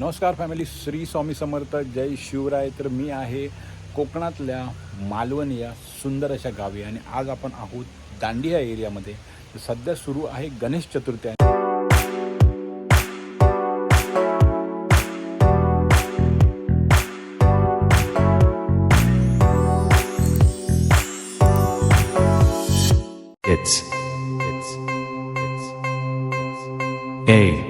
नमस्कार फॅमिली श्री स्वामी समर्थ जय शिवराय तर मी आहे कोकणातल्या मालवण या सुंदर अशा गावी आणि आज आपण आहोत दांडिया एरियामध्ये तर सध्या सुरू आहे Ganesh Chaturthi It's it's it's it's, it's. हे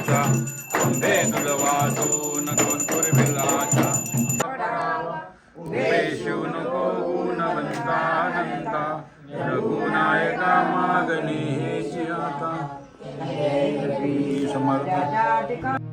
भव पाचा अंबे तुझ वाचून कोण पूर्विलाचा उभे शिव नको रघुनायका मागणी हेची आता समर्थ.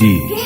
Davi.